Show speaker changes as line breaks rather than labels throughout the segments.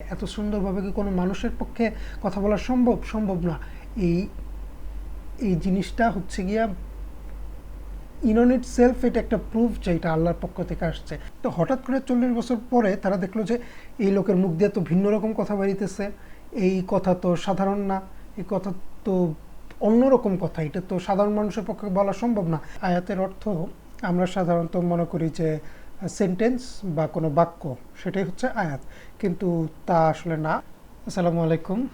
এত সুন্দরভাবে কি কোনো মানুষের পক্ষে কথা বলা সম্ভব? সম্ভব না। এই এই জিনিসটা হচ্ছে গিয়া ইনন ইট সেলফ এটা একটা প্রুফ যে এটা আল্লাহর পক্ষ থেকে আসছে। তো হঠাৎ করে চল্লিশ বছর পরে তারা দেখল যে এই লোকের মুখ দিয়ে তো ভিন্ন রকম কথা বেরিতেছে। এই কথা তো সাধারণ না। এই কথা তো অন্যরকম কথা। এটা তো সাধারণ মানুষের পক্ষে বলা সম্ভব না। আয়াতের অর্থ আমরা সাধারণত মনে করি যে সেন্টেন্স বা কোনো বাক্য, সেটাই হচ্ছে আয়াত। কিন্তু তা আসলে না। আসসালামু আলাইকুম।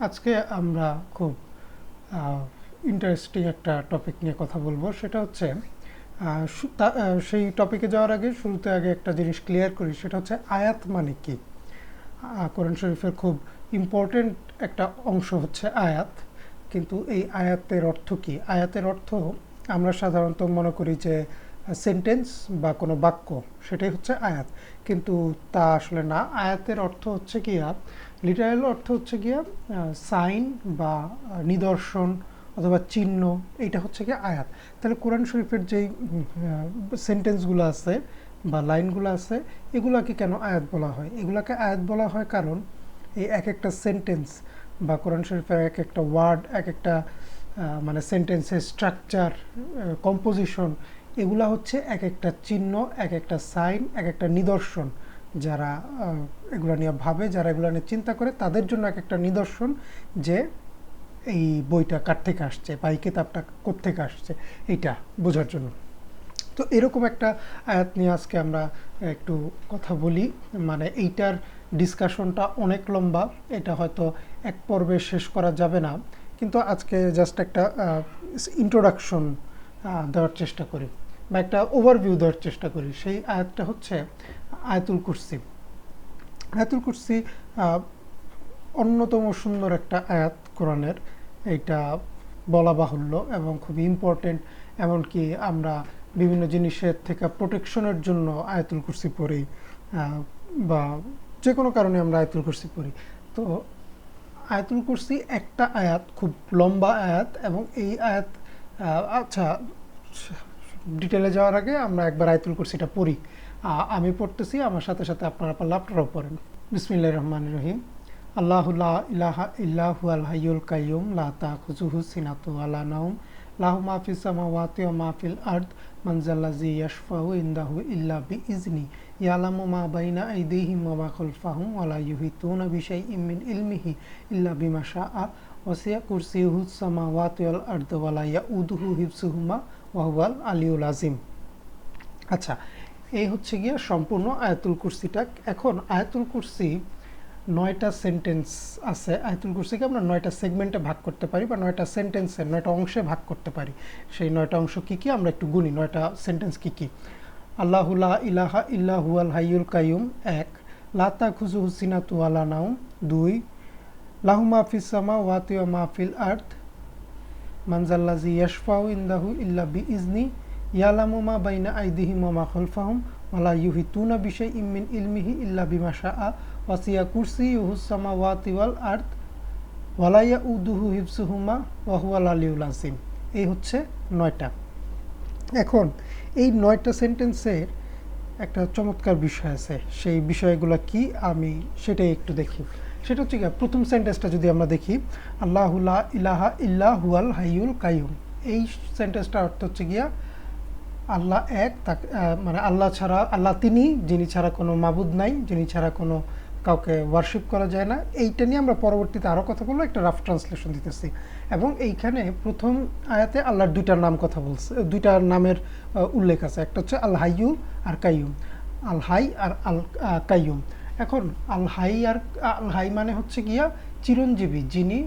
আজকে আমরা খুব ইন্টারেস্টিং একটা টপিক নিয়ে কথা বলব। সেটা হচ্ছে সেই টপিকে যাওয়ার আগে, শুরুতে আগে একটা জিনিস ক্লিয়ার করি, সেটা হচ্ছে আয়াত মানে কি? কোরআন শরীফের খুব ইম্পর্টেন্ট একটা অংশ হচ্ছে আয়াত। কিন্তু এই আয়াতের অর্থ কি? আয়াতের অর্থ আমরা সাধারণত মনে করি যে সেন্টেন্স বা কোনো বাক্য, সেটাই হচ্ছে আয়াত। কিন্তু তা আসলে না। আয়াতের অর্থ হচ্ছে গিয়া লিটারাল অর্থ হচ্ছে গিয়া সাইন বা নিদর্শন অথবা চিহ্ন, এইটা হচ্ছে গিয়ে আয়াত। তাহলে কোরআন শরীফের যেই সেন্টেন্সগুলো আছে বা লাইনগুলো আছে, এগুলাকে কেন আয়াত বলা হয়? এগুলাকে আয়াত বলা হয় কারণ, এই এক একটা সেন্টেন্স বা কোরআন শরীফের এক একটা ওয়ার্ড এক একটা মানে সেন্টেন্সের স্ট্রাকচার কম্পোজিশন এগুলা হচ্ছে এক একটা চিহ্ন এক একটা সাইন এক একটা নিদর্শন। যারা এগুলা নিয়ে ভাবে, যারা এগুলো নিয়ে চিন্তা করে, তাদের জন্য এক একটা নিদর্শন যে এই বইটা কার থেকে আসছে বা এই কিতাবটা কোত্থেকে আসছে, এইটা বোঝার জন্য। তো এরকম একটা আয়াত নিয়ে আজকে আমরা একটু কথা বলি। মানে এইটার ডিসকাশনটা অনেক লম্বা, এটা হয়তো এক পর্বে শেষ করা যাবে না। কিন্তু আজকে জাস্ট একটা ইন্ট্রোডাকশন দেওয়ার চেষ্টা করি বা একটা ওভারভিউ দেওয়ার চেষ্টা করি। সেই আয়াতটা হচ্ছে আয়াতুল কুরসি। আয়াতুল কুরসি অন্যতম সুন্দর একটা আয়াত কোরআনের। এইটা বলা বাহুল্য এবং খুব ইম্পর্টেন্ট এমনকি আমরা বিভিন্ন জিনিসের থেকে প্রোটেকশনের জন্য আয়াতুল কুরসি পড়ি বা যে কোনো কারণে আমরা আয়াতুল কুরসি পড়ি। তো আয়াতুল কুরসি একটা আয়াত, খুব লম্বা আয়াত এবং এই আয়াত আচ্ছা ডিটেলে যাওয়ার আগে আমরা একবার আয়াতুল কুরসিটা পড়ি। আমি পড়তেছি, আমার সাথে সাথে আপনারা পারলে আপনারাও পড়েন। বিসমিল্লাহির রহমান রহিম। আল্লাহু লা ইলাহা ইল্লাহু আল হাইয়ুল কাইয়ুম, লা তাখুযুহু সিনাতু ওয়ালা নাওম, লাহু মা ফিস সামাওয়াতি ওয়া মা ফিল আরদ, মান যাল্লাযী ইয়াশফাউ ইনদাহু ইল্লা বিইজনি ইয়ালামু মা বাইনা আইদিহিম ওয়া মা খালফাহুম, ওয়া লা ইউহিতুনা বিশাইইম মিন ইলমিহি ইল্লা বিমা শাআ। ওয়াসিয়া কুরসিয়ুহু সামাওয়াতি ওয়াল আরদ ওয়া লা ইয়াউদুহু হিফযুহুমা ওয়া হুয়াল আলিয়ুল আযীম। আচ্ছা এই হচ্ছে গিয়ে সম্পূর্ণ আয়াতুল কুরসিটা। এখন আয়াতুল কুরসি নয়টা সেন্টেন্স আছে। আয়াতুল কুরসিকে আমরা নয়টা সেগমেন্টে ভাগ করতে পারি বা নয়টা সেন্টেন্সে, নয়টা অংশে ভাগ করতে পারি। সেই নয়টা অংশ কি কি? আমরা একটু গুনি, নয়টা সেন্টেন্স কি কি? আল্লাহুল্লাহ ইলাহা ইল্লাহু আল হাইয়ুল কাইয়ুম, এক। লাতা খুজু হুসিনাতু আলা নাউম দুই। লাহু মাহফিস সামা ওয়াতি ওয়া মাহফিল আর্থ। মানজাল্লাজি ইয়াশফাউ ইন্দাহু ইল্লা বি ইজনি ইয়ালামু মা বাইনা আইদিহিম মা খালফাহুম ওয়ালা ইউহিতুনা বিশাইইম মিন ইলমিহি ইল্লা বিমা শাআ ওয়াসিয়া কুরসিয়ুহু সামাওয়াতি ওয়াল আরদ ওয়ালা ইয়াউদুহু হিফসুহুমা ওয়া হুয়াল আলিয়ুল আযীম। এই হচ্ছে নয়টা। এখন এই নয়টা সেন্টেন্সের একটা চমৎকার বিষয় আছে। সেই বিষয়গুলো কি আমি সেটাই একটু দেখি। সেটা হচ্ছে প্রথম সেন্টেন্সটা যদি আমরা দেখি আল্লাহুল্লাহ ইলাহা ইল্লা হুয়াল হাইয়ুল কাইয়ুম। এই সেন্টেন্সটার অর্থ হচ্ছে গিয়া আল্লাহ এক, তাকে মানে আল্লাহ ছাড়া, আল্লাহ তিনি, যিনি ছাড়া কোনো মাবুদ নাই, যিনি ছাড়া কোনো কাউকে ওয়ার্শিপ করা যায় না। এইটা নিয়ে আমরা পরবর্তীতে আরও কথা বলব, একটা রাফ ট্রান্সলেশন দিতেছি। এবং এইখানে প্রথম আয়াতে আল্লাহর দুইটার নাম কথা বলছে, দুইটা নামের উল্লেখ আছে। একটা হচ্ছে আল হাইয়ু আর কাইয়ুম। আল হাই আর আল কাইয়ুম। এখন আল হাই আর আল হাই মানে হচ্ছে গিয়া চিরঞ্জীবী, যিনি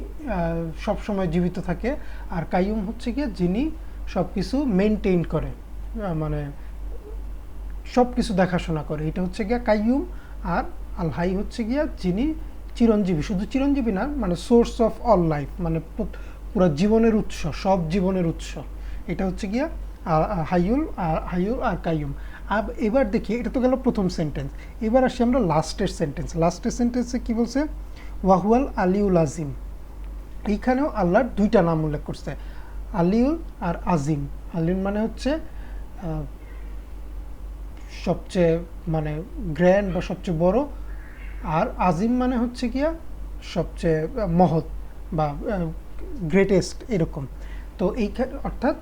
সব সময় জীবিত থাকে, আর কাইয়ুম হচ্ছে গিয়া যিনি সব কিছু মেনটেন করে মানে সব কিছু দেখাশোনা করে। এটা হচ্ছে গিয়া কাইয়ুম আর আল হাই হচ্ছে গিয়া যিনি চিরঞ্জীবী। শুধু চিরঞ্জীবী না মানে সোর্স অফ অল লাইফ মানে পুরো জীবনের উৎস, সব জীবনের উৎস। এটা হচ্ছে গিয়া আ- আর হাইয়ুল আর কাইয়ুম। এবার দেখি, এটা তো গেল প্রথম সেন্টেন্স এবার আসি আমরা লাস্টের সেন্টেন্স লাস্টের সেন্টেন্সে কি বলছে? ওয়াহুয়াল আলিউল আজিম এইখানেও আল্লাহর দুইটা নাম উল্লেখ করছে। আলিউল আর আজিম। আলিউল মানে হচ্ছে সবচেয়ে মানে গ্র্যান্ড বা সবচেয়ে বড়। আর আজিম মানে হচ্ছে গিয়া সবচেয়ে মহৎ বা গ্রেটেস্ট এরকম। তো এইখানে অর্থাৎ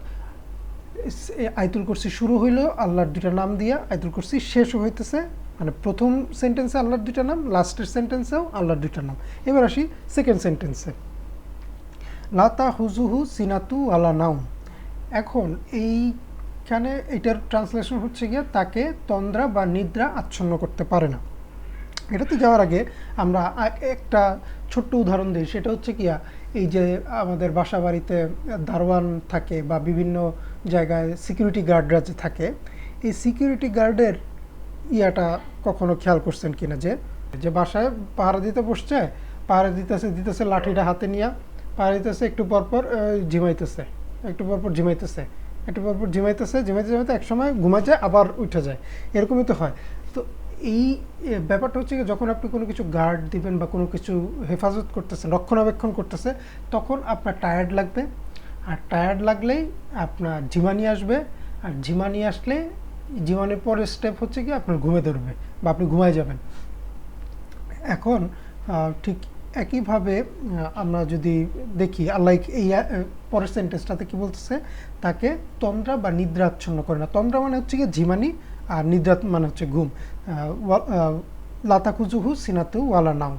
আয়তুল কুরসি শুরু হইল আল্লাহর দুইটা নাম দিয়া। আয়তুল কুরসি শেষ হইতেছে মানে প্রথম সেন্টেন্সে আল্লাহর দুইটা নাম লাস্টের সেন্টেন্সেও আল্লাহর দুইটা নাম। এবার আসি সেকেন্ড সেন্টেন্সে লাতা হুজুহু সিনাতু আলা নাউম এখন এইখানে এটার ট্রান্সলেশন হচ্ছে গিয়া, তাকে তন্দ্রা বা নিদ্রা আচ্ছন্ন করতে পারে না। এটাতে যাওয়ার আগে আমরা একটা ছোট্ট উদাহরণ দিই, সেটা হচ্ছে কিয়া এই যে আমাদের বাসা বাড়িতে দারোয়ান থাকে বা বিভিন্ন জায়গায় সিকিউরিটি গার্ডরা যে থাকে, এই সিকিউরিটি গার্ডের ইয়াটা কখনো খেয়াল করছেন কিনা যে যে বাসায় পাহারা দিতে বসছে, পাহারা দিতেছে দিতেছে লাঠিটা হাতে নিয়ে, পাহারা দিতেছে, একটু পরপর ঝিমাইতেছে, একটু পরপর ঝিমাইতেছে, একটু পরপর ঝিমাইতেছে, ঝিমাইতে ঝিমাইতে এক সময় ঘুমায় যায়, আবার উঠে যায়। এরকমই তো হয়। তো এই ব্যাপারটা হচ্ছে যখন আপনি কোনো কিছু গার্ড দিবেন বা কোনো কিছু হেফাজত করতেছেন, রক্ষণাবেক্ষণ করতেছে, তখন আপনার টায়ার্ড লাগবে আর টায়ার্ড লাগলেই আপনার ঝিমানি আসবে, আর ঝিমানি আসলে জীবনের পরের স্টেপ হচ্ছে কি আপনার ঘুমে ধরবে বা আপনি ঘুমায় যাবেন। এখন ঠিক একইভাবে আমরা যদি দেখি আল্লাহ এই পরের সেন্টেন্সটাতে কি বলতেছে? তাকে তন্দ্রা বা নিদ্রা আচ্ছন্ন করে না। তন্দ্রা মানে হচ্ছে কি ঝিমানি আর নিদ্রা মানে হচ্ছে ঘুম। লাতাকুজুহু সিনাতু ওয়ালা নাম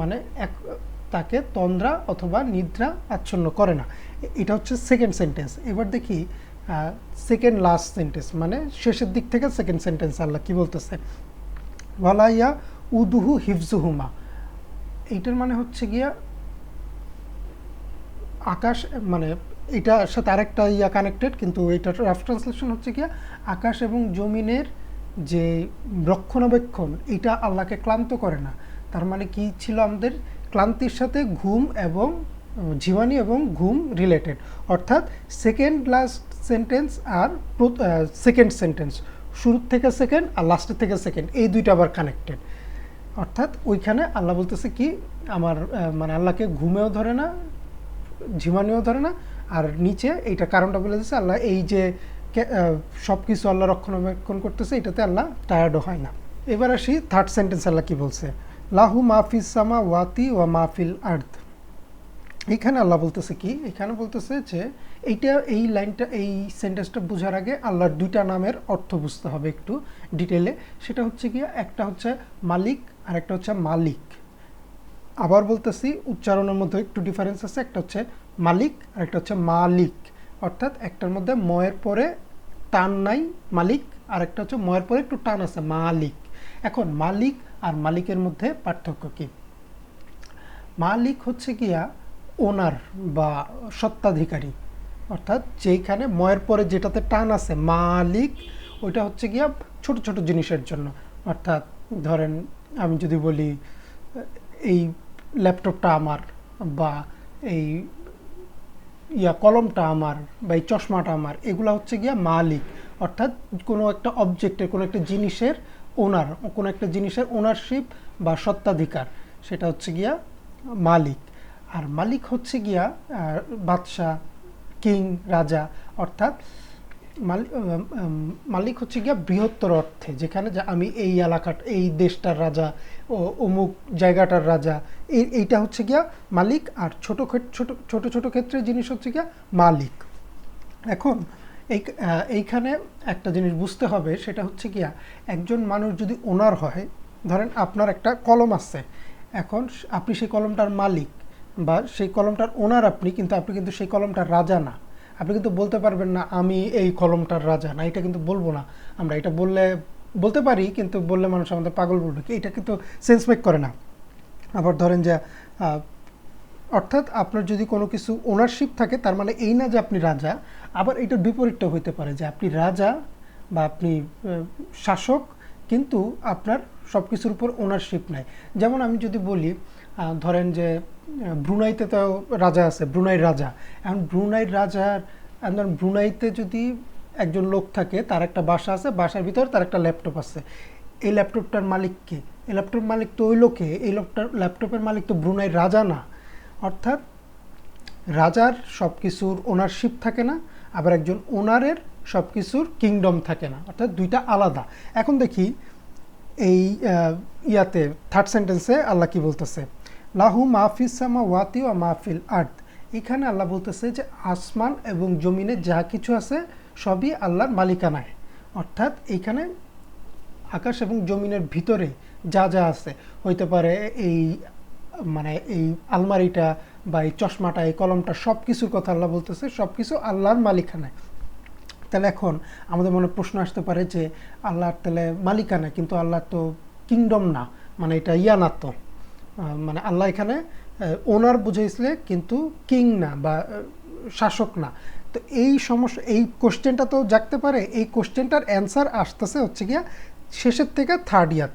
মানে এক তাকে তন্দ্রা অথবা নিদ্রা আচ্ছন্ন করে না। এটা হচ্ছে সেকেন্ড সেন্টেন্স এবার দেখি সেকেন্ড লাস্ট সেন্টেন্স মানে শেষের দিক থেকে সেকেন্ড সেন্টেন্স আল্লাহ কি বলতেছে? ওয়ালাইয়া উদুহু হিফজুহুমা। এইটার মানে হচ্ছে গিয়া আকাশ মানে এটার সাথে আরেকটা ইয়া কানেক্টেড কিন্তু এটার রাফ ট্রান্সলেশন হচ্ছে গিয়া আকাশ এবং জমিনের যে রক্ষণাবেক্ষণ এটা আল্লাহকে ক্লান্ত করে না। তার মানে কি ছিল আমাদের? ক্লান্তির সাথে ঘুম এবং, জীবাণী এবং ঘুম রিলেটেড অর্থাৎ সেকেন্ড লাস্ট সেন্টেন্স আর সেকেন্ড সেন্টেন্স শুরুর থেকে সেকেন্ড আর লাস্টের থেকে সেকেন্ড এই দুইটা আবার কানেক্টেড অর্থাৎ ওইখানে আল্লাহ বলতেছে কি, আমার মানে আল্লাহকে ঘুমেও ধরে না ঝিমানিও ধরে না, আর নিচে এইটা কারণটা বলে দিচ্ছে আল্লাহ, এই যে সব কিছু আল্লাহ রক্ষণাবেক্ষণ করতেছে, এটাতে আল্লাহ টায়ার্ডও হয় না। এবার আসি থার্ড সেন্টেন্স আল্লাহ কি বলছে? লাহু মাহফিস সামা ওয়াতি ওয়া মাহফিল আর্থ এখানে আল্লাহ বলতেছে কি? এখানে বলতেছে যে এইটা, এই লাইনটা, এই সেন্টেন্সটা বোঝার আগে আল্লাহর দুইটা নামের অর্থ বুঝতে হবে একটু ডিটেলে সেটা হচ্ছে কি একটা হচ্ছে মালিক, আর একটা হচ্ছে মালিক। আবার বলতেছি, উচ্চারণের মধ্যে একটু ডিফারেন্স আছে। একটা হচ্ছে মালিক, আর একটা হচ্ছে মালিক। অর্থাৎ একটার মধ্যে ময়ের পরে টান নাই মালিক, আর একটা হচ্ছে ময়ের পরে একটু টান আছে মালিক। এখন মালিক আর মালিকের মধ্যে পার্থক্য কি? মালিক হচ্ছে গিয়া ওনার বা সত্ত্বাধিকারী অর্থাৎ যেইখানে ময়ের পরে যেটাতে টান আছে, মালিক ওইটা হচ্ছে গিয়া ছোট ছোট জিনিসের জন্য। অর্থাৎ ধরেন আমি যদি বলি, এই ল্যাপটপটা আমার বা এই ইয়া কলমটা আমার বা এই চশমাটা আমার, এগুলা হচ্ছে গিয়া মালিক। অর্থাৎ কোনো একটা অবজেক্টের কোনো একটা জিনিসের ওনার, কোনো একটা জিনিসের ওনারশিপ বা সত্ত্বাধিকার সেটা হচ্ছে গিয়া মালিক। আর মালিক হচ্ছে গিয়া বাদশাহ কিং রাজা, অর্থাৎ মালিক হচ্ছে গিয়া বৃহত্তর অর্থে, যেখানে যে আমি এই এলাকার, এই দেশটার রাজা ও অমুক জায়গাটার রাজা, এই, এইটা হচ্ছে গিয়া মালিক, আর ছোটো ছোট ছোট ছোট ক্ষেত্রে জিনিস হচ্ছে গিয়া মালিক। এখন এই এইখানে একটা জিনিস বুঝতে হবে, সেটা হচ্ছে গিয়া একজন মানুষ যদি ওনার হয়, ধরেন আপনার একটা কলম আছে, এখন আপনি সেই কলমটার মালিক বা সেই কলমটার ওনার আপনি, কিন্তু আপনি কিন্তু সেই কলমটার রাজা না। আপনি কিন্তু বলতে পারবেন না, আমি এই কলমটার রাজা। না, এটা কিন্তু বলব না। আমরা এটা বললে, বলতে পারি, কিন্তু বললে মানুষ আমাদের পাগল বলবে কি? এটা কিন্তু সেন্স মেক করে না। আবার ধরেন যে অর্থাৎ আপনার যদি কোনো কিছু ওনারশিপ থাকে, তার মানে এই না যে আপনি রাজা আবার এটা বিপরীতটা হতে পারে যে আপনি রাজা বা আপনি শাসক, কিন্তু আপনার সব কিছুর উপর ওনারশিপ নাই। যেমন আমি যদি বলি ধরেন যে ব্রুনাইতে তো রাজা আছে ব্রুনাইর রাজা। এখন ব্রুনাইর রাজার ধরেন ব্রুনাইতে যদি একজন লোক থাকে, তার একটা বাসা আছে, বাসার ভিতর তার একটা ল্যাপটপ আছে। এই ল্যাপটপটার মালিক কে? এই ল্যাপটপ মালিক তো ওই লোকে, এই লোকটার ল্যাপটপের মালিক তো ব্রুনাইর রাজা না। অর্থাৎ রাজার সব কিছুর ওনারশিপ থাকে না আবার একজন ওনারের সব কিছুর কিংডম থাকে না, অর্থাৎ দুইটা আলাদা। এখন দেখি এই ইয়াতে থার্ড সেন্টেন্সে আল্লাহ কি বলতেছে? লাহু মাহফিস সামা ওয়াতি ও মাহফিল আর্থ এখানে আল্লাহ বলতেছে যে আসমান এবং জমিনে যা কিছু আছে সবই আল্লাহর মালিকানায়। অর্থাৎ এইখানে আকাশ এবং জমিনের ভিতরে যা যা আছে, হইতে পারে এই মানে এই আলমারিটা বা এই চশমাটা এই কলমটা সব কিছুর কথা আল্লাহ বলতেছে সব কিছু আল্লাহর মালিকানায়। তাহলে এখন আমাদের মনে প্রশ্ন আসতে পারে যে আল্লাহর তাহলে মালিকানা কিন্তু আল্লাহর তো কিংডম না মানে এটা ইয়া না তো। মানে আল্লাহ এখানে ওনার বুঝাইছিলে কিন্তু কিং না বা শাসক না। তো এই সমস্যা এই কোশ্চেনটা তো জাগতে পারে এই কোশ্চেনটার অ্যান্সার আসতেছে হচ্ছে গিয়া শেষের থেকে থার্ড আহ,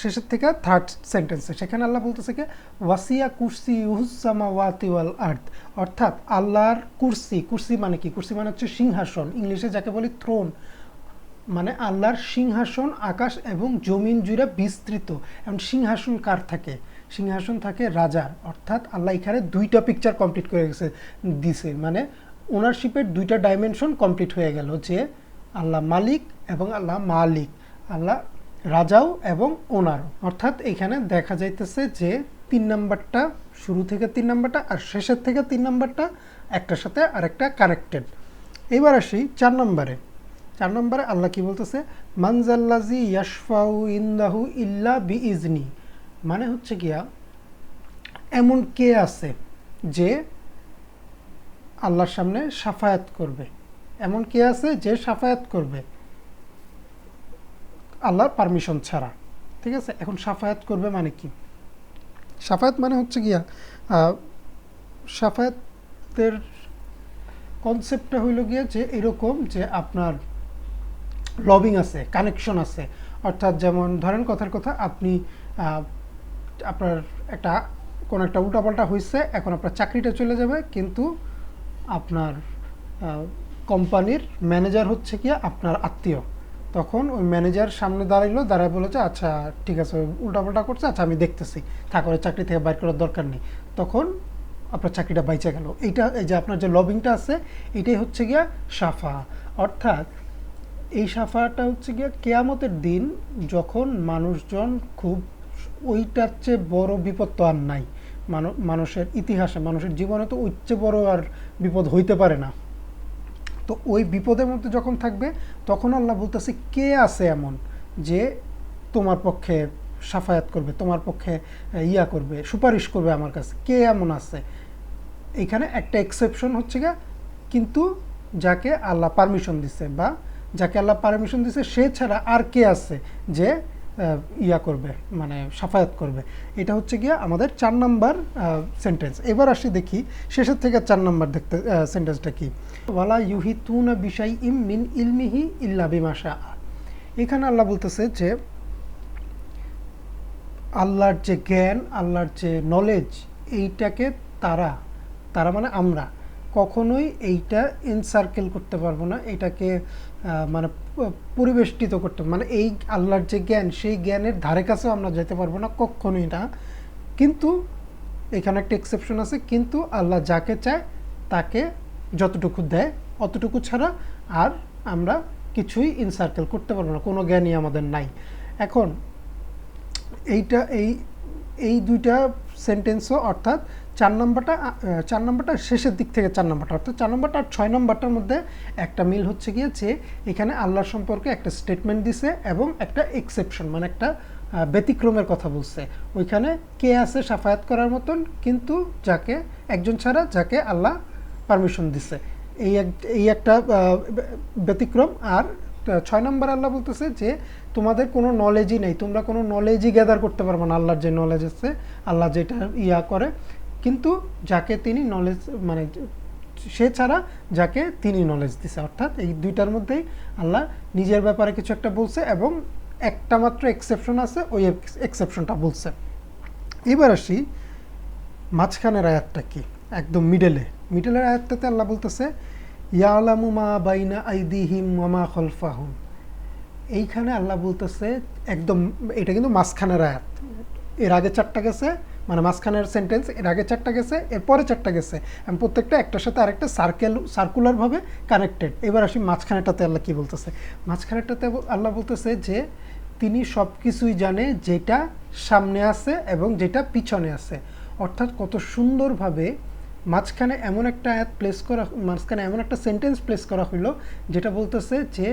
শেষের থেকে থার্ড সেন্টেন্সে সেখানে আল্লাহ বলতেছে কি, ওয়াসিয়া কুরসি ইউহুসামা ওয়াতি ওয়াল আর্থ অর্থাৎ আল্লাহর কুরসি কুরসি মানে কি? কুরসি মানে হচ্ছে সিংহাসন। ইংলিশে যাকে বলি থ্রোন মানে আল্লাহর সিংহাসন, আকাশ এবং জমিন জুড়ে বিস্তৃত। এবং সিংহাসন কার থাকে? সিংহাসন থাকে রাজার। অর্থাৎ আল্লাহ এখানে দুইটা পিকচার কমপ্লিট করে গেছে, দিছে। মানে ওনারশিপের দুইটা ডাইমেনশন কমপ্লিট হয়ে গেল যে আল্লাহ মালিক এবং আল্লাহ মালিক। আল্লাহ রাজাও এবং ওনারও। অর্থাৎ এখানে দেখা যাইতেছে যে তিন নাম্বারটা শুরু থেকে তিন নাম্বারটা আর শেষের থেকে তিন নাম্বারটা একটার সাথে আরেকটা কানেক্টেড এবার আসি চার নম্বরে। চার নম্বরে আল্লাহ কি বলতেছে? মানজাল্লাজি ইয়াশফাউ ইন্দাহু ইল্লা বি ইজনি মানে হচ্ছে গিয়া, এমন কে আছে যে আল্লাহর সামনে সাফায়াত করবে? এমন কে আছে যে সাফায়াত করবে? আল্লাহর পারমিশন ছাড়া। ঠিক আছে? এখন সাফায়াত করবে মানে কি? সাফায়াত মানে হচ্ছে গিয়া সাফায়াতের কনসেপ্টটা হইল গিয়া যে এরকম যে আপনার লবিং আছে কানেকশন আছে। অর্থাৎ যেমন ধরেন কথার কথা, আপনি আপনার একটা, কোনো একটা উল্টাপাল্টা হয়েছে এখন আপনার চাকরিটা চলে যাবে, কিন্তু আপনার কোম্পানির ম্যানেজার হচ্ছে কি আপনার আত্মীয়। তখন ওই ম্যানেজার সামনে দাঁড়াইলো, দাঁড়ায় বলেছে আচ্ছা ঠিক আছে উল্টাপাল্টা করছে আচ্ছা আমি দেখতেছি। ঠাকুরের চাকরি থেকে বাইর করার দরকার নেই। তখন আপনার চাকরিটা বাইচে গেল। এইটা, এই যে আপনার যে লবিংটা আছে, এটাই হচ্ছে গিয়া সাফা। অর্থাৎ এই সাফাটা হচ্ছে গিয়া কেয়ামতের দিন যখন মানুষজন খুব, ওইটার চেয়ে বড় বিপদ তো আর নাই। মানুষের ইতিহাসে, মানুষের জীবনে তো চেয়ে বড় আর বিপদ হইতে পারে না। তো ওই বিপদের মধ্যে যখন থাকবে, তখন আল্লাহ বলতেছে, কে আছে এমন যে তোমার পক্ষে সাফায়াত করবে, তোমার পক্ষে ইয়া করবে, সুপারিশ করবে আমার কাছে? কে এমন আছে? এখানে একটা এক্সেপশন হচ্ছে গিয়া, কিন্তু যাকে আল্লাহ পারমিশন দিছে বা যাকে আল্লাহ পারমিশন দিছে, সে ছাড়া আর কে আছে যে ইয়া করবে মানে সাফায়াত করবে। এটা হচ্ছে গিয়ে আমাদের চার নাম্বার সেন্টেন্স এবার আসি দেখি, শেষের থেকে চার নাম্বার দেখতে সেন্টেন্সটা কি? ওয়ালা ইউহি তুনা বিষয় ইম মিন ইলমিহি ইল্লা বিমাশা এখানে আল্লাহ বলতেছে যে, আল্লাহর যে জ্ঞান, আল্লাহর যে নলেজ এইটাকে তারা তারা মানে আমরা। কখনোই এইটা ইনসার্কেল করতে পারব না, এটাকে মানে পরিবেষ্টিত করতে মানে এই আল্লাহর যে জ্ঞান, সেই জ্ঞানের ধারে কাছেও আমরা যেতে পারব না, কখনোই না। কিন্তু, এখানে একটা এক্সেপশন আছে, কিন্তু আল্লাহ যাকে চায়, তাকে যতটুকু দেয়, অতটুকু ছাড়া আর আমরা কিছুই ইনসার্কেল করতে পারব না, কোনো জ্ঞানই আমাদের নাই। এখন, এইটা, এই এই দুইটা সেন্টেন্সও অর্থাৎ চার নম্বরটা চার নম্বরটা শেষের দিক থেকে চার নম্বরটা, অর্থাৎ চার নম্বরটা আর ছয় নম্বরটার মধ্যে একটা মিল হচ্ছে গিয়েছে এখানে আল্লাহর সম্পর্কে একটা স্টেটমেন্ট দিছে এবং একটা এক্সেপশন মানে একটা ব্যতিক্রমের কথা বলছে। ওইখানে কে আছে সাফায়াত করার মতন, কিন্তু যাকে, একজন ছাড়া যাকে আল্লাহ পারমিশন দিছে। এই এক, এই একটা ব্যতিক্রম। আর ছয় নম্বর আল্লাহ বলতেছে যে তোমাদের কোনো নলেজই নেই, তোমরা কোনো নলেজই গ্যাদার করতে পারবে না, আল্লাহর যে নলেজ আছে, আল্লাহ যেটা ইয়া করে কিন্তু যাকে তিনি নলেজ মানে সে ছাড়া যাকে তিনি নলেজ দিছে। অর্থাৎ এই দুইটার মধ্যেই আল্লাহ নিজের ব্যাপারে কিছু একটা বলছে এবং একটা মাত্র এক্সেপশন আছে, ওই এক্সেপশনটা বলছে। এবার আসি মাঝখানের আয়াতটা কি? একদম মিডলে মিডলের আয়াতটাতে আল্লাহ বলতেছে, ইয়ালামু মা বাইনা আইদিহিম ওয়ামা খলফাহুম। এইখানে আল্লাহ বলতেছে, একদম, এটা কিন্তু মাঝখানের আয়াত। এর আগে চারটা গেছে মানে মাঝখানের সেন্টেন্স এর আগে চারটা গেছে এরপরে চারটা গেছে। এবং প্রত্যেকটা একটার সাথে আরেকটা সার্কেল সার্কুলারভাবে কানেক্টেড এবার আসি মাঝখানেরটাতে আল্লাহ কি বলতেছে? মাঝখানেরটাতে আল্লাহ বলতেছে যে, তিনি সব কিছুই জানে যেটা সামনে আছে এবং যেটা পিছনে আছে। অর্থাৎ কত সুন্দরভাবে মাঝখানে এমন একটা অ্যাপ প্লেস করা, মাঝখানে এমন একটা সেন্টেন্স প্লেস করা হইল, যেটা বলতেছে যে,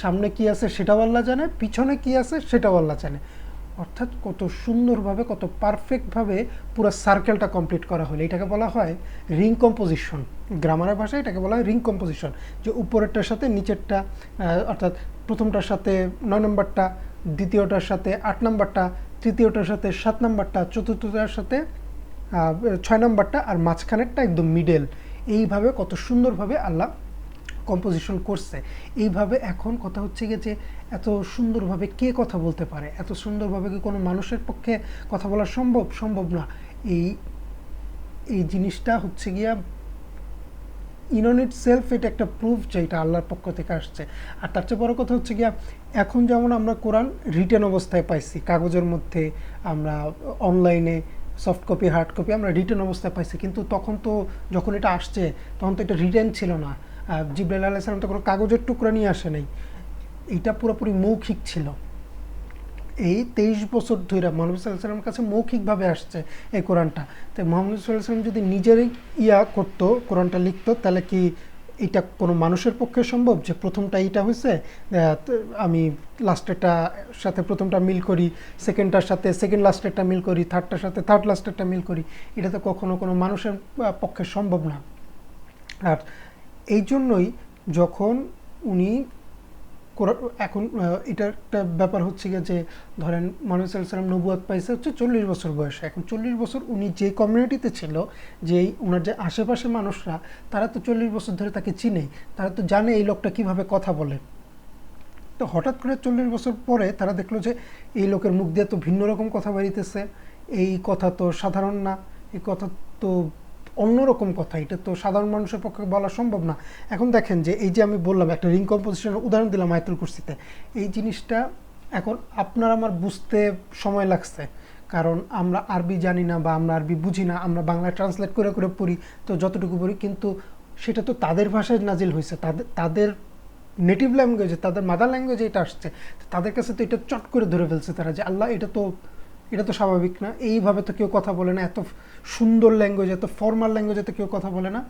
সামনে কি আছে সেটাও আল্লাহ জানে, পিছনে কি আছে সেটাও আল্লাহ জানে। অর্থাৎ কত সুন্দরভাবে, কত পারফেক্টভাবে পুরো সার্কেলটা কমপ্লিট করা হলো। এটাকে বলা হয় রিং কম্পোজিশন গ্রামারের ভাষায় এটাকে বলা হয় রিং কম্পোজিশন যে উপরেরটার সাথে নিচেরটা অর্থাৎ প্রথমটার সাথে নয় নম্বরটা, দ্বিতীয়টার সাথে আট নম্বরটা, তৃতীয়টার সাথে সাত নম্বরটা, চতুর্থটার সাথে ছয় নম্বরটা, আর মাঝখানেরটা একদম মিডেল এইভাবে কত সুন্দরভাবে আল্লাহ কম্পোজিশন করছে। এইভাবে এখন কথা হচ্ছে গিয়ে যে এত সুন্দরভাবে কে কথা বলতে পারে? এত সুন্দরভাবে কি কোনো মানুষের পক্ষে কথা বলা সম্ভব? সম্ভব না। এই এই জিনিসটা হচ্ছে গিয়া ইন ইট সেলফ এটা একটা প্রুফ যে এটা আল্লাহর পক্ষ থেকে আসছে। আর তার চেয়ে বড় কথা হচ্ছে গিয়া এখন যেমন আমরা কোরআন রিটার্ন অবস্থায় পাইছি, কাগজের মধ্যে আমরা অনলাইনে সফট কপি হার্ড কপি আমরা রিটার্ন অবস্থায় পাইছি। কিন্তু তখন তো যখন এটা আসছে, তখন তো এটা রিটার্ন ছিল না। জিব্রাইল আলাহ সালাম তো কোনো কাগজের টুকরা নিয়ে আসে নাই। এইটা পুরোপুরি মৌখিক ছিল। এই তেইশ বছর ধরে মোহাম্মদ সাল্লাহ সাল্লামের কাছে মৌখিকভাবে আসছে এই কোরআনটা। তো মোহাম্মদ সাল্লাহ সাল্লাম যদি নিজেরই ইয়া করতো, কোরআনটা লিখতো, তাহলে কি এটা কোনো মানুষের পক্ষে সম্ভব যে প্রথমটা এইটা হয়েছে আমি লাস্টেরটা সাথে প্রথমটা মিল করি, সেকেন্ডটার সাথে সেকেন্ড লাস্টেরটা মিল করি, থার্ডটার সাথে থার্ড লাস্টেরটা মিল করি। এটা তো কখনো কোনো মানুষের পক্ষে সম্ভব না। আর এই জন্যই যখন উনি এখন এটা একটা ব্যাপার হচ্ছে গিয়ে যে, ধরেন সাল্লাহ সাল্লাম নবুয়াত পাইছে হচ্ছে চল্লিশ বছর বয়সে। এখন চল্লিশ বছর উনি যে কমিউনিটিতে ছিল যে ওনার যে আশেপাশে মানুষরা, তারা তো চল্লিশ বছর ধরে তাকে চিনে, তারা তো জানে এই লোকটা কীভাবে কথা বলে। তো হঠাৎ করে চল্লিশ বছর পরে তারা দেখল যে, এই লোকের মুখ দিয়ে তো ভিন্ন রকম কথা বেরিতেছে, এই কথা তো সাধারণ না, এই কথা তো অন্যরকম কথা, এটা তো সাধারণ মানুষের পক্ষে বলা সম্ভব না। এখন দেখেন যে এই যে আমি বললাম, একটা রিং কম্পোজিশনের উদাহরণ দিলাম আয়তুল কুরসিতে। এই জিনিসটা এখন আপনার আমার বুঝতে সময় লাগছে। কারণ আমরা আরবি জানি না বা আমরা আরবি বুঝি না, আমরা বাংলায় ট্রান্সলেট করে করে পড়ি, তো যতটুকু পড়ি, কিন্তু সেটা তো তাদের ভাষায় নাজিল হয়েছে। তাদের তাদের নেটিভ ল্যাঙ্গুয়েজে তাদের মাদার ল্যাঙ্গুয়েজে এটা আসছে। তাদের কাছে তো এটা চট করে ধরে ফেলছে তারা যে, আল্লাহ, এটা তো এটা তো স্বাভাবিক না, এইভাবে তো কেউ কথা বলে না, এত সুন্দর ল্যাঙ্গুয়েজ এত ফর্মাল ল্যাঙ্গুয়েজে তো কেউ কথা বলে না।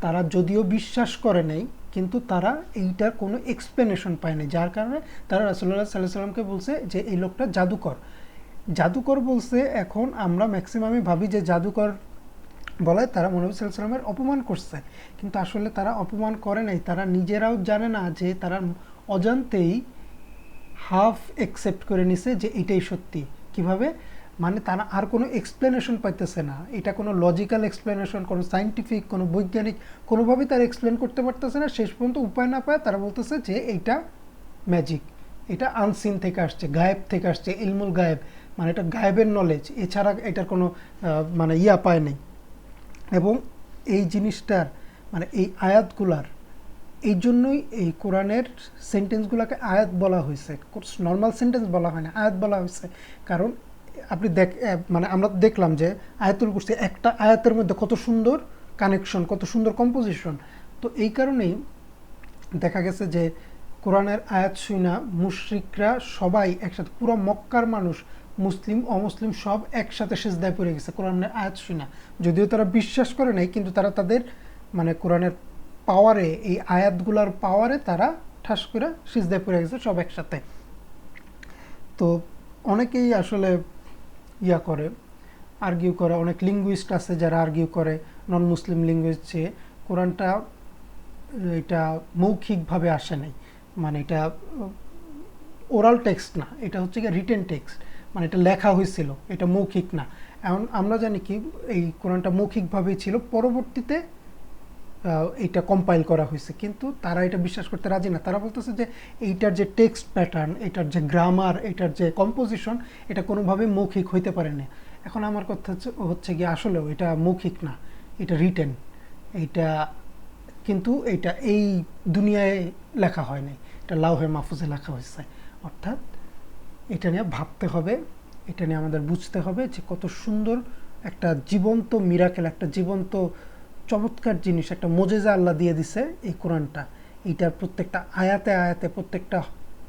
তারা যদিও বিশ্বাস করে নাই, কিন্তু তারা এইটার কোনো এক্সপ্লেনেশন পায় নাই। যার কারণে তারা রাসুল্লাহ সাল্লাহ সাল্লামকে বলছে যে, এই লোকটা জাদুকর। জাদুকর বলছে, এখন আমরা ম্যাক্সিমামই ভাবি যে, জাদুকর বলায় তারা মনবী সাল্লামের অপমান করছে। কিন্তু আসলে তারা অপমান করে নাই। তারা নিজেরাও জানে না যে, তারা অজান্তেই হাফ একসেপ্ট করে নিছে যে, এটাই সত্যি। কীভাবে? মানে তারা আর কোনো এক্সপ্লেনেশন পাইতেছে না। এটা কোনো লজিক্যাল এক্সপ্লেনেশন কোনো সাইন্টিফিক কোনো বৈজ্ঞানিক, কোনোভাবেই তারা এক্সপ্লেন করতে পারতেছে না। শেষ পর্যন্ত উপায় না পায় তারা বলতেছে যে এইটা ম্যাজিক এটা আনসিন থেকে আসছে, গায়েব থেকে আসছে, ইলমুল গায়েব মানে এটা গায়েবের নলেজ এছাড়া এটার কোনো মানে ইয়া পায় নেই। এবং এই জিনিসটার মানে এই আয়াতগুলার, এই জন্যই এই কোরআনের সেন্টেন্সগুলোকে আয়াত বলা হয়েছে। নর্মাল সেন্টেন্স বলা হয় না, আয়াত বলা হয়েছে। কারণ আপনি দেখ মানে আমরা দেখলাম যে আয়াতুল কুরসি একটা আয়াতের মধ্যে কত সুন্দর কানেকশন কত সুন্দর কম্পোজিশন তো এই কারণেই দেখা গেছে যে কোরআনের আয়াত শুনা মুশরিকরা সবাই একসাথে, পুরো মক্কার মানুষ, মুসলিম, অমুসলিম সব একসাথে সেজদায় পড়ে গেছে কোরআনের আয়াত শুনা যদিও তারা বিশ্বাস করে নাই, কিন্তু তারা তাদের মানে কোরআনের পাওয়ারে এই আয়াতগুলার পাওয়ারে তারা ঠাস করে সিজদায় পড়ে গেছে সব একসাথে। তো অনেকেই আসলে ইয়া করে আর্গিউ করে। অনেক লিঙ্গুইস্ট আছে যারা আর্গিউ করে নন মুসলিম লিঙ্গুইস্ট যে কোরআনটা, এটা মৌখিকভাবে আসে নাই। মানে এটা ওরাল টেক্সট না, এটা হচ্ছে গিয়ে রিটেন টেক্সট মানে এটা লেখা হয়েছিল, এটা মৌখিক না। এমন আমরা জানি কি, এই কোরআনটা মৌখিকভাবেই ছিল। পরবর্তীতে এটা কম্পাইল করা হয়েছে। কিন্তু তারা এটা বিশ্বাস করতে রাজি না। তারা বলতেছে যে এইটার যে টেক্সট প্যাটার্ন এটার যে গ্রামার এটার যে কম্পোজিশন এটা কোনোভাবে মৌখিক হইতে পারে না। এখন আমার কথা হচ্ছে হচ্ছে গিয়ে আসলেও এটা মৌখিক না, এটা রিটেন এটা কিন্তু এটা এই দুনিয়ায় লেখা হয় নাই। এটা লাউহে মাহফুজে লেখা হয়েছে। অর্থাৎ এটা নিয়ে ভাবতে হবে, এটা নিয়ে আমাদের বুঝতে হবে যে কত সুন্দর একটা জীবন্ত মিরাকেল একটা জীবন্ত চমৎকার জিনিস, একটা মোজেজা আল্লাহ দিয়ে দিছে এই কোরআনটা। এইটার প্রত্যেকটা আয়াতে আয়াতে, প্রত্যেকটা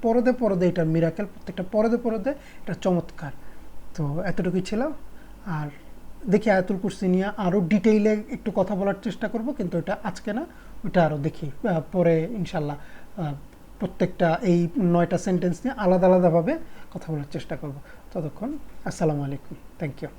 পরদে পরদে এটা মিরাকেল প্রত্যেকটা পরদে পরদে এটা চমৎকার। তো এতটুকুই ছিল। আর দেখি আয়াতুল কুরসি নিয়ে আরও ডিটেইলে একটু কথা বলার চেষ্টা করব, কিন্তু এটা আজকে না, ওটা আরও দেখি। পরে ইনশাল্লাহ প্রত্যেকটা এই নয়টা সেন্টেন্স নিয়ে আলাদা আলাদাভাবে কথা বলার চেষ্টা করব। ততক্ষণ, আসসালামু আলাইকুম। Thank you